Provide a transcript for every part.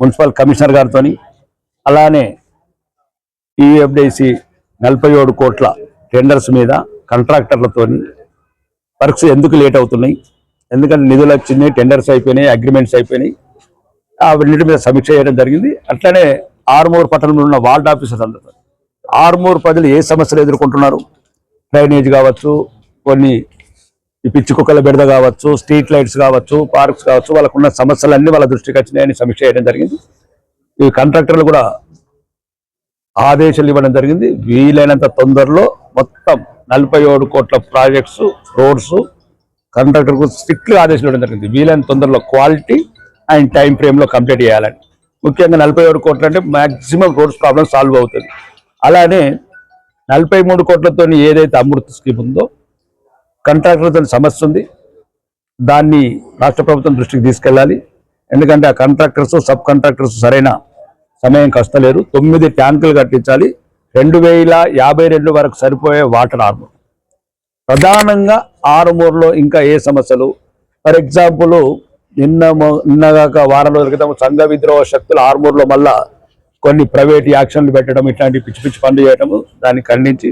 Municipal commissioner గారితో అలానే ఈఎఫ్డిసి నలభై ఏడు కోట్ల టెండర్స్ మీద కాంట్రాక్టర్లతో వర్క్స్ ఎందుకు లేట్ అవుతున్నాయి? ఎందుకంటే నిధులు వచ్చినాయి టెండర్స్ అయిపోయినాయి అగ్రిమెంట్స్ అయిపోయినాయి. అవన్నిటి మీద సమీక్ష చేయడం జరిగింది. అట్లనే ఆరుమూరు పట్టణంలో ఉన్న వార్డ్ ఆఫీసర్స్ అందరూ ఆరుమూరు ప్రజలు ఏ సమస్యలు ఎదుర్కొంటున్నారు? డ్రైనేజ్ కావచ్చు కొన్ని ఈ పిచ్చి కుక్కల బెడద కావచ్చు స్ట్రీట్ లైట్స్ కావచ్చు పార్క్స్ కావచ్చు వాళ్ళకున్న సమస్యలన్నీ వాళ్ళ దృష్టికి వచ్చినాయని సమీక్ష చేయడం జరిగింది. ఈ కాంట్రాక్టర్లు కూడా ఆదేశాలు ఇవ్వడం జరిగింది. వీలైనంత తొందరలో మొత్తం నలభై ఏడు కోట్ల ప్రాజెక్ట్స్ రోడ్స్ కాంట్రాక్టర్కు స్ట్రిక్ట్గా ఆదేశాలు ఇవ్వడం జరిగింది. వీలైన తొందరలో క్వాలిటీ అండ్ టైం ఫ్రేమ్లో కంప్లీట్ చేయాలని. ముఖ్యంగా నలభై ఏడు కోట్లు అంటే మ్యాక్సిమం రోడ్స్ ప్రాబ్లం సాల్వ్ అవుతుంది. అలానే నలభై మూడు కోట్లతో ఏదైతే అమృత్ స్కీమ్ ఉందో కాంట్రాక్టర్తో సమస్య ఉంది. దాన్ని రాష్ట్ర ప్రభుత్వం దృష్టికి తీసుకెళ్ళాలి. ఎందుకంటే ఆ కాంట్రాక్టర్స్ సబ్ కాంట్రాక్టర్స్ సరైన సమయం కష్టలేరు. తొమ్మిది ట్యాంకులు కట్టించాలి. రెండు వేల యాభై రెండు వరకు సరిపోయే వాటర్ ఆర్మూర్. ప్రధానంగా ఆరుమూరులో ఇంకా ఏ సమస్యలు? ఫర్ ఎగ్జాంపుల్ నిన్న నిన్నగాక వారం రోజుల క్రితం సంఘ విద్రోహ శక్తులు ఆరుమూరులో మళ్ళా కొన్ని ప్రైవేట్ యాక్షన్లు పెట్టడం ఇట్లాంటి పిచ్చి పిచ్చి పనులు చేయడము దాన్ని ఖండించి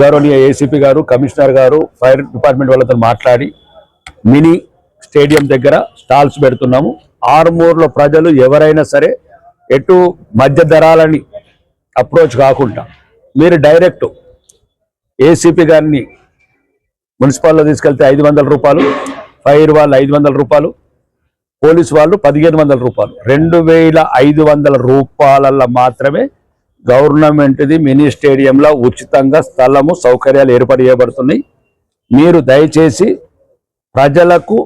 గౌరవనీయ ఏసీపీ గారు కమిషనర్ గారు ఫైర్ డిపార్ట్మెంట్ వాళ్ళతో మాట్లాడి మినీ స్టేడియం దగ్గర స్టాల్స్ పెడుతున్నాము. ఆరుమూరులో ప్రజలు ఎవరైనా సరే ఎటు మధ్య ధరాలని అప్రోచ్ కాకుండా మీరు డైరెక్ట్ ఏసీపీ గారిని మున్సిపాల్లో తీసుకెళ్తే ఐదు వందల రూపాయలు ఫైర్ వాళ్ళు ఐదు వందల రూపాయలు పోలీస్ వాళ్ళు పదిహేను వందల రూపాయలు. రెండు వేల ఐదు వందల రూపాయల మాత్రమే గవర్నమెంట్ది మినీ స్టేడియంలో ఉచితంగా స్థలము సౌకర్యాలు ఏర్పాటు చేయబడుతున్నాయి మీరు దయచేసి ప్రజలకు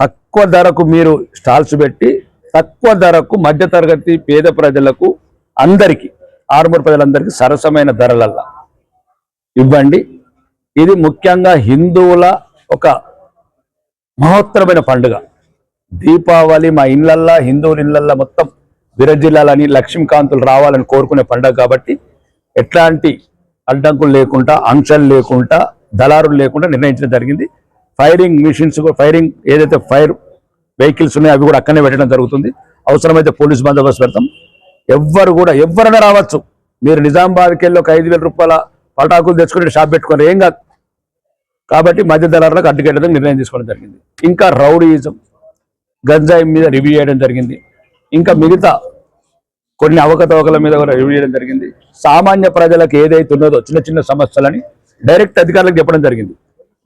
తక్కువ ధరకు మీరు స్టాల్స్ పెట్టి తక్కువ ధరకు మధ్యతరగతి పేద ప్రజలకు అందరికీ ఆర్మూర్ ప్రజలందరికీ సరసమైన ధరలల్లా ఇవ్వండి. ఇది ముఖ్యంగా హిందువుల ఒక మహోత్తరమైన పండుగ. దీపావళి మా ఇళ్ళల్లా హిందువుల ఇళ్ళల్లా మొత్తం విరజిల్లాలని లక్ష్మీకాంతులు రావాలని కోరుకునే పండుగ కాబట్టి ఎట్లాంటి అడ్డంకులు లేకుండా అంశాలు లేకుండా దళారులు లేకుండా నిర్ణయించడం జరిగింది. ఫైరింగ్ మిషన్స్ ఫైరింగ్ ఏదైతే ఫైర్ వెహికల్స్ ఉన్నాయో అవి కూడా అక్కడనే పెట్టడం జరుగుతుంది. అవసరమైతే పోలీస్ బందోబస్తు పెడతాం. ఎవ్వరు కూడా ఎవరైనా రావచ్చు. మీరు నిజామాబాద్కి వెళ్ళి ఒక ఐదు వేల రూపాయల పటాకులు తెచ్చుకుని షాప్ పెట్టుకుని ఏం కాదు. కాబట్టి మధ్య దళారులకు అడ్డుకెళ్ళడం నిర్ణయం తీసుకోవడం జరిగింది. ఇంకా రౌడీయిజం గంజాయి మీద రివ్యూ చేయడం జరిగింది. ఇంకా మిగతా కొన్ని అవకతవకల మీద కూడా రివ్యూ చేయడం జరిగింది. సామాన్య ప్రజలకు ఏదైతే ఉన్నదో చిన్న చిన్న సమస్యలని డైరెక్ట్ అధికారులకు చెప్పడం జరిగింది.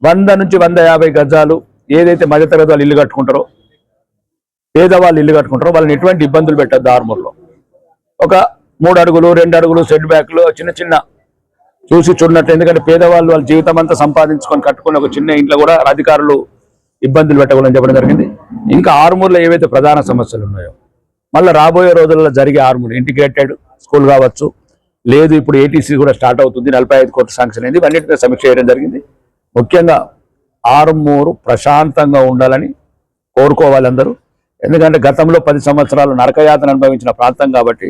వంద నుంచి వంద యాభై గజాలు ఏదైతే మధ్యతరగతి వాళ్ళు ఇల్లు కట్టుకుంటారో పేదవాళ్ళు ఇల్లు కట్టుకుంటారో వాళ్ళని ఎటువంటి ఇబ్బందులు పెట్టద్దు ఆర్మూర్లో. ఒక మూడు అడుగులు రెండు అడుగులు సెట్ బ్యాక్లు చిన్న చిన్న చూసి చూడనట్టు. ఎందుకంటే పేదవాళ్ళు వాళ్ళ జీవితం అంతా సంపాదించుకొని కట్టుకున్న ఒక చిన్న ఇంట్లో కూడా అధికారులు ఇబ్బందులు పెట్టకూడదని చెప్పడం జరిగింది. ఇంకా ఆరుమూరులో ఏవైతే ప్రధాన సమస్యలు ఉన్నాయో మళ్ళీ రాబోయే రోజుల్లో జరిగే ఆరుమూరు ఇంటిగ్రేటెడ్ స్కూల్ కావచ్చు. లేదు ఇప్పుడు ఏటీసీ కూడా స్టార్ట్ అవుతుంది. నలభై ఐదు కోట్ల శాంక్షన్ అయింది. ఇవన్నిటిపై సమీక్ష చేయడం జరిగింది. ముఖ్యంగా ఆరుమూరు ప్రశాంతంగా ఉండాలని కోరుకోవాలి అందరూ. ఎందుకంటే గతంలో పది సంవత్సరాలు నరకయాతను అనుభవించిన ప్రాంతం కాబట్టి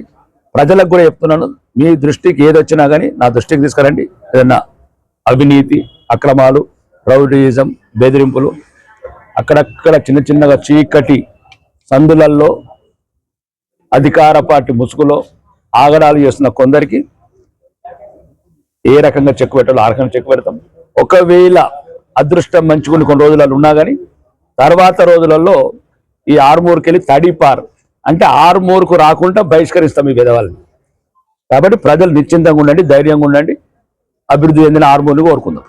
ప్రజలకు కూడా చెప్తున్నాను మీ దృష్టికి ఏది వచ్చినా కానీ నా దృష్టికి తీసుకురండి. ఏదన్నా అవినీతి అక్రమాలు రౌడీజం బెదిరింపులు అక్కడక్కడ చిన్న చిన్నగా చీకటి సందులల్లో అధికార పార్టీ ముసుగులో ఆగడాలు చేస్తున్న కొందరికి ఏ రకంగా చెక్ పెట్టాలో ఆ రకంగా చెక్ పెడతాం. ఒకవేళ అదృష్టం మంచుకుని కొన్ని రోజులలో ఉన్నా కానీ తర్వాత రోజులలో ఈ ఆరుమూరుకి వెళ్ళి తడిపారు అంటే ఆరుమూరుకు రాకుండా బహిష్కరిస్తాం ఈ విధవాళ్ళని కాబట్టి ప్రజలు నిశ్చింతంగా ఉండండి ధైర్యంగా ఉండండి. అభివృద్ధి చెందిన ఆరుమూరుని కోరుకుందాం.